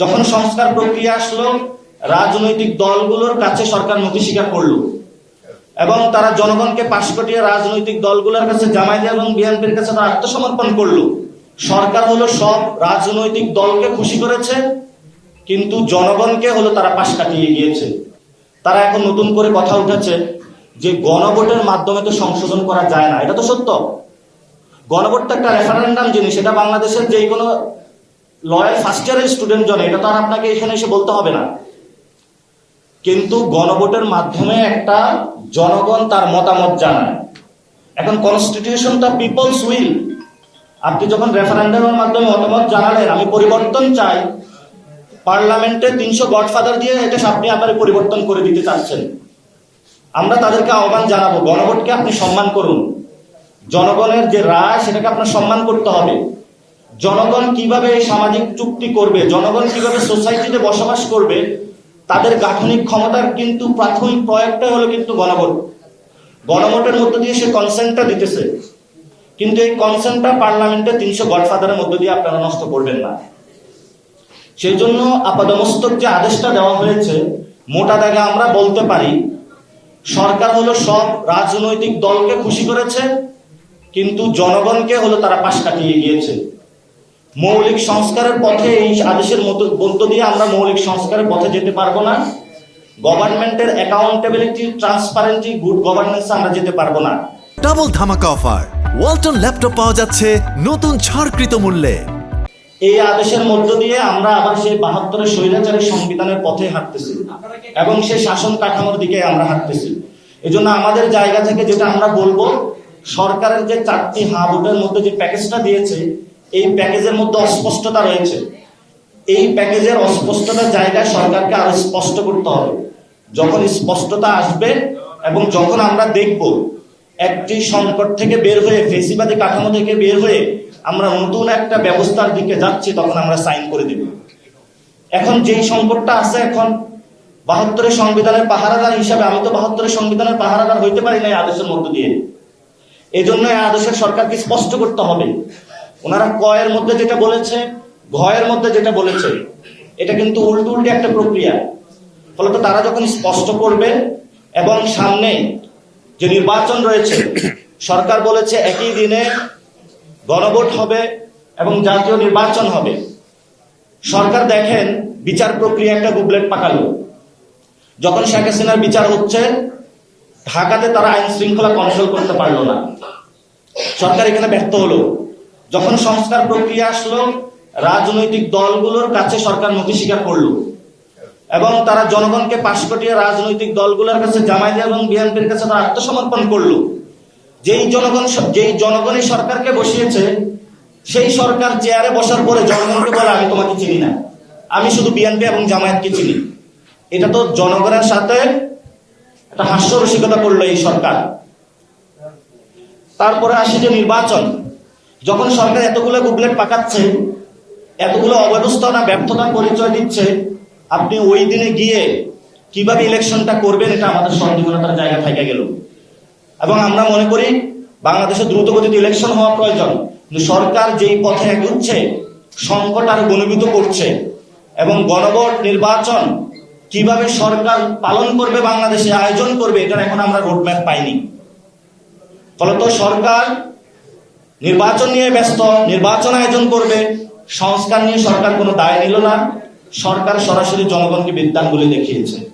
যখন সংস্কার প্রক্রিয়া আসলো, রাজনৈতিক দলগুলোর কাছে সরকার নথি স্বীকার করল। এবং তারা জনগণকে পাশ কটিয়ে রাজনৈতিক দলগুলোর কাছে জামায়াত এবং বিএনপির কাছে তারা আত্মসমর্পণ করল। সরকার হলো সব রাজনৈতিক দলকে খুশি করেছে, কিন্তু জনগণকে হলো তারা পাশ কাটিয়ে গিয়েছে। তারা এখন নতুন করে কথা উঠেছে যে গণভোটের মাধ্যমে তো সংশোধন করা যায় না। এটা তো সত্য। গণভোট তো একটা রেফারেন্ডাম জিনিস, এটা বাংলাদেশের যে কোনো লয়ের ফার্স্ট ইয়ারের স্টুডেন্ট জনে, এটা তো আর আপনাকে এখানে এসে বলতে হবে না। কিন্তু গণভোটের মাধ্যমে একটা জনগণ তার মতামত জানায়। এখন কনস্টিটিউশন দ্য পিপলস উইল আপনি যখন রেফারেন্ডামের মাধ্যমে মতামত জানালেন, আমি পরিবর্তন চাই। পার্লামেন্টে তিনশো গডফাদার দিয়ে এটা আপনি আপনার পরিবর্তন করে দিতে চাচ্ছেন। আমরা তাদেরকে আহ্বান জানাব, গণভোটকে আপনি সম্মান করুন। জনগণের যে রায়, সেটাকে আপনার সম্মান করতে হবে। জনগণ কীভাবে এই সামাজিক চুক্তি করবে, জনগণ কীভাবে সোসাইটিতে বসবাস করবে, তাদের গাঠনিক ক্ষমতার কিন্তু প্রাথমিক প্রয়োগটা হলো কিন্তু গণভোট। গণভোটের মধ্য দিয়ে সে কনসেন্টটা দিতেছে। কিন্তু এই কনসেন্টটা পার্লামেন্টে তিনশো গডফাদারের মধ্য দিয়ে আপনারা নষ্ট করবেন না। সেই জন্য আপাদমস্তক যে আদেশটা দেওয়া হয়েছে, মোটা দাগে আমরা বলতে পারি, সরকার হলো সব রাজনৈতিক দলকে খুশি করেছে, কিন্তু জনগণকে হলো তারা পাশ কাটিয়ে গিয়েছে। মৌলিক সংস্কারের পথে এই আদেশের মতো মধ্য দিয়ে আমরা মৌলিক সংস্কারের পথে যেতে পারব না। গভর্নমেন্টের অ্যাকাউন্টেবিলিটি ট্রান্সপারেন্সি গুড গভর্নেন্স আমরা যেতে পারব না। ডাবল ধামাকা অফার ওয়ালটন ল্যাপটপ পাওয়া যাচ্ছে নতুন ছাড়কৃত মূল্যে। এই আদেশের মধ্য দিয়ে আমরা আবার সেই বাহাত্তরের স্বৈরাচারী সংবিধানের পথে হাঁটতেছি এবং সেই শাসন কাঠামোর দিকে আমরা হাঁটতেছি। এই জন্য আমাদের জায়গা থেকে যেটা আমরা বলব সরকারের যে চারটি হাবুটের মধ্যে যে প্যাকেজটা দিয়েছে এই প্যাকেজের মধ্যে অস্পষ্টতা রয়েছে। এই প্যাকেজের অস্পষ্টতার জায়গায় সরকারকে আরও স্পষ্ট করতে হবে। যখন স্পষ্টতা আসবে এবং যখন আমরা দেখব একটি সংকট থেকে বের হয়ে, ফেসিবাদী কাঠামো থেকে বের হয়ে আমরা নতুন একটা ব্যবস্থার দিকে যাচ্ছি, তখন আমরা সাইন করে দেব। এখন যেই সংকটটা আছে এখন, বাহাত্তরের সংবিধানের পাহারাদার হিসাবে, আমি তো বাহাত্তরের সংবিধানের পাহারাদার হইতে পারি না এই আদেশের মধ্য দিয়ে। এই জন্য আদেশের সরকারকে স্পষ্ট করতে হবে। ওনারা কয়ের মধ্যে যেটা বলেছে, ঘয়ের মধ্যে যেটা বলেছে, এটা কিন্তু উল্টো উল্টে একটা প্রক্রিয়া। ফলত তারা যখন স্পষ্ট করবে এবং সামনে যে নির্বাচন রয়েছে, সরকার বলেছে একই দিনে গণভোট হবে এবং জাতীয় নির্বাচন হবে। সরকার দেখেন, বিচার প্রক্রিয়া একটা বুবলেট পাকালো। যখন শেখ হাসিনার বিচার হচ্ছে, ঢাকাতে তারা আইন শৃঙ্খলা কন্ট্রোল করতে পারল না। সরকার এখানে ব্যর্থ হলো। যখন সংস্কার প্রক্রিয়া আসলো, রাজনৈতিক দলগুলোর কাছে সরকার নথি স্বীকার করল। এবং তারা জনগণকে পাশ কটিয়ে রাজনৈতিক দলগুলোর কাছে জামায়াত এবং বিএনপির কাছে তারা আত্মসমর্পণ করল। যেই জনগণ যেই জনগণই সরকারকে বসিয়েছে, সেই সরকার চেয়ারে বসার পরে জনগণকে বলে, আমি তোমাকে চিনি না। আমি শুধু বিএনপি এবং জামায়াতকে চিনি। এটা তো জনগণের সাথে একটা হাস্যরসিকতা করল এই সরকার। তারপরে আসে যে নির্বাচন। যখন সরকার এতগুলো বুকলেট পাকাচ্ছে এতগুলো অব্যবস্থানা ব্যর্থতার পরিচয় দিচ্ছে, আপনি ওই দিনে গিয়ে কীভাবে ইলেকশনটা করবেন এটা আমাদের সন্দেহতার জায়গা থেকে গেল। এবং আমরা মনে করি বাংলাদেশে দ্রুত গতিতে ইলেকশন হওয়া প্রয়োজন। সরকার যেই পথে এগোচ্ছে, সংকট আরও গণীভূত করছে। এবং গণভোট নির্বাচন কীভাবে সরকার পালন করবে বাংলাদেশে, আয়োজন করবে, এটার এখন আমরা রোডম্যাপ পাইনি। ফলত সরকার নির্বাচন নিয়ে ব্যস্ত, নির্বাচন আয়োজন করবে। সংস্কার নিয়ে সরকার কোনো দায় নিল না। সরকার সরাসরি জনগণকে বিদ্যাঙ্গুলি দেখিয়েছে।